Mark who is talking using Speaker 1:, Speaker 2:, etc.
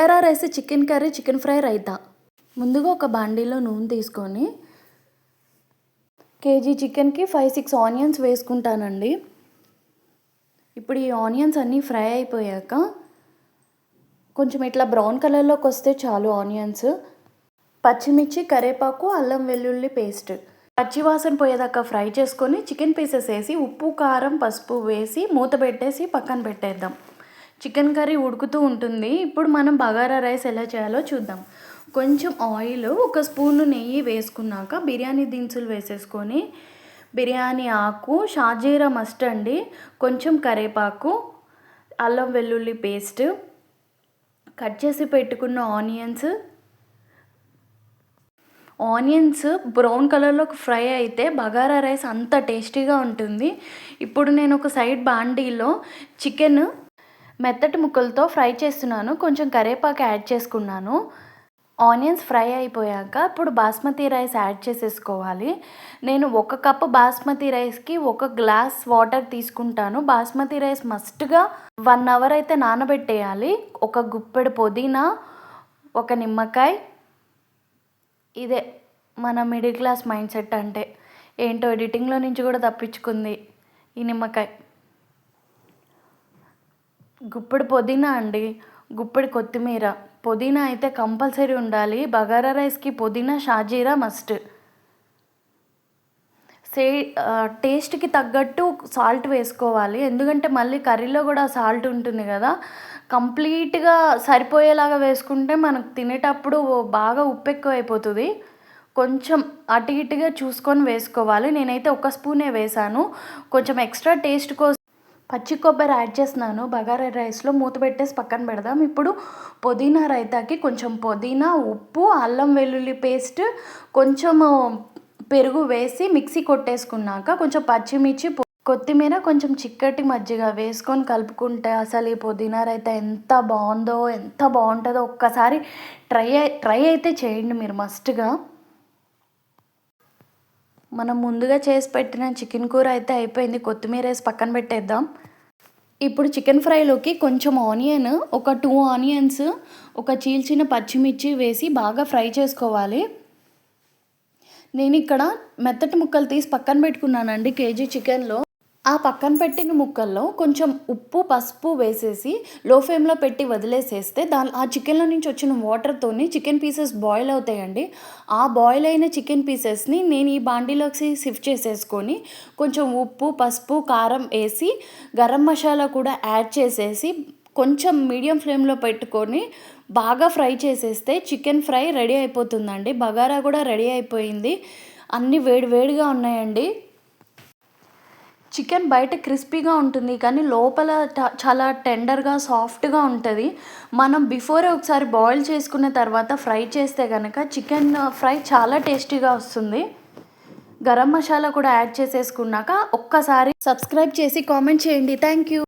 Speaker 1: Bagara rice chicken curry chicken fry raita. ముందుగా ఒక బాండీలో నూనె తీసుకొని కేజీ చికెన్కి ఫైవ్ సిక్స్ ఆనియన్స్ వేసుకుంటానండి. ఇప్పుడు ఈ ఆనియన్స్ అన్నీ ఫ్రై అయిపోయాక కొంచెం ఇట్లా బ్రౌన్ కలర్లోకి వస్తే చాలు ఆనియన్స్. పచ్చిమిర్చి కరివేపాకు అల్లం వెల్లుల్లి పేస్ట్. పచ్చివాసన పోయేదాకా ఫ్రై చేసుకొని చికెన్ పీసెస్ వేసి ఉప్పు కారం పసుపు వేసి మూత పెట్టేసి పక్కన పెట్టేద్దాం. చికెన్ కర్రీ ఉడుకుతూ ఉంటుంది. ఇప్పుడు మనం బగారా రైస్ ఎలా చేయాలో చూద్దాం. కొంచెం ఆయిల్ ఒక స్పూన్ నెయ్యి వేసుకున్నాక బిర్యానీ దినుసులు వేసేసుకొని బిర్యానీ ఆకు షాజీరా మస్ట్ అండి కొంచెం కరేపాకు అల్లం వెల్లుల్లి పేస్ట్ కట్ చేసి పెట్టుకున్న ఆనియన్స్. ఆనియన్స్ బ్రౌన్ కలర్లోకి ఫ్రై అయితే బగారా రైస్ అంత టేస్టీగా ఉంటుంది. ఇప్పుడు నేను ఒక సైడ్ బాండీలో చికెన్ మెత్తటి ముక్కలతో ఫ్రై చేస్తున్నాను. కొంచెం కరివేపాకు యాడ్ చేసుకున్నాను. ఆనియన్స్ ఫ్రై అయిపోయాక ఇప్పుడు బాస్మతి రైస్ యాడ్ చేసేసుకోవాలి. నేను ఒక కప్పు బాస్మతి రైస్కి ఒక గ్లాస్ వాటర్ తీసుకుంటాను. బాస్మతి రైస్ మస్ట్గా వన్ అవర్ అయితే నానబెట్టేయాలి. ఒక గుప్పెడు పుదీనా ఒక నిమ్మకాయ. ఇదే మన మిడిల్ క్లాస్ మైండ్ సెట్ అంటే. ఏంటో ఎడిటింగ్లో నుంచి కూడా తప్పించుకుంది ఈ నిమ్మకాయ. గుప్పెడు పుదీనా అండి. గుప్పెడు కొత్తిమీర. పుదీనా అయితే కంపల్సరీ ఉండాలి. బగారా రైస్కి పుదీనా షాజీరా మస్ట్. సే టేస్ట్కి తగ్గట్టు సాల్ట్ వేసుకోవాలి. ఎందుకంటే మళ్ళీ కర్రీలో కూడా సాల్ట్ ఉంటుంది కదా. కంప్లీట్గా సరిపోయేలాగా వేసుకుంటే మనకు తినేటప్పుడు బాగా ఉప్పు ఎక్కువ అయిపోతుంది కొంచెం అటు ఇటుగా చూసుకొని వేసుకోవాలి. నేనైతే ఒక స్పూనే వేసాను. కొంచెం ఎక్స్ట్రా టేస్ట్ కోసం పచ్చి కొబ్బరి యాడ్ చేస్తున్నాను. బగారా రైస్లో మూత పెట్టేసి పక్కన పెడదాం. ఇప్పుడు పుదీనా రైతాకి కొంచెం పుదీనా ఉప్పు అల్లం వెల్లుల్లి పేస్ట్ కొంచెము పెరుగు వేసి మిక్సీ కొట్టేసుకున్నాక కొంచెం పచ్చిమిర్చి కొత్తిమీర కొంచెం చిక్కటి మజ్జిగ వేసుకొని కలుపుకుంటే అసలు ఈ పుదీనా రైతా ఎంత బాగుందో ఎంత బాగుంటుందో ఒక్కసారి ట్రై ట్రై అయితే చేయండి మీరు మస్ట్గా. మనం ముందుగా చేసి పెట్టిన చికెన్ కూర అయితే అయిపోయింది. కొత్తిమీర వేసి పక్కన పెట్టేద్దాం. ఇప్పుడు చికెన్ ఫ్రైలోకి కొంచెం ఆనియన్ ఒక టూ ఆనియన్స్ ఒక చీల్చిన పచ్చిమిర్చి వేసి బాగా ఫ్రై చేసుకోవాలి. నేను ఇక్కడ మెత్తటి ముక్కలు తీసి పక్కన పెట్టుకున్నానండి కేజీ చికెన్లో. ఆ పక్కన పెట్టిన ముక్కల్లో కొంచెం ఉప్పు పసుపు వేసేసి లో ఫ్లేమ్లో పెట్టి వదిలేసేస్తే దాని ఆ చికెన్లో నుంచి వచ్చిన వాటర్తోని చికెన్ పీసెస్ బాయిల్ అవుతాయండి. ఆ బాయిల్ అయిన చికెన్ పీసెస్ని నేను ఈ బాండీలోకి షిఫ్ట్ చేసేసుకొని కొంచెం ఉప్పు పసుపు కారం వేసి గరం మసాలా కూడా యాడ్ చేసేసి కొంచెం మీడియం ఫ్లేమ్లో పెట్టుకొని బాగా ఫ్రై చేసేస్తే చికెన్ ఫ్రై రెడీ అయిపోతుందండి. బగారా కూడా రెడీ అయిపోయింది. అన్నీ వేడి వేడిగా ఉన్నాయండి. చికెన్ బయట క్రిస్పీగా ఉంటుంది కానీ లోపల చాలా టెండర్గా సాఫ్ట్గా ఉంటుంది. మనం బిఫోరే ఒకసారి బాయిల్ చేసుకున్న తర్వాత ఫ్రై చేస్తే కనుక చికెన్ ఫ్రై చాలా టేస్టీగా వస్తుంది. గరం మసాలా కూడా యాడ్ చేసేసుకున్నాక ఒక్కసారి సబ్స్క్రైబ్ చేసి కామెంట్ చేయండి. Thank you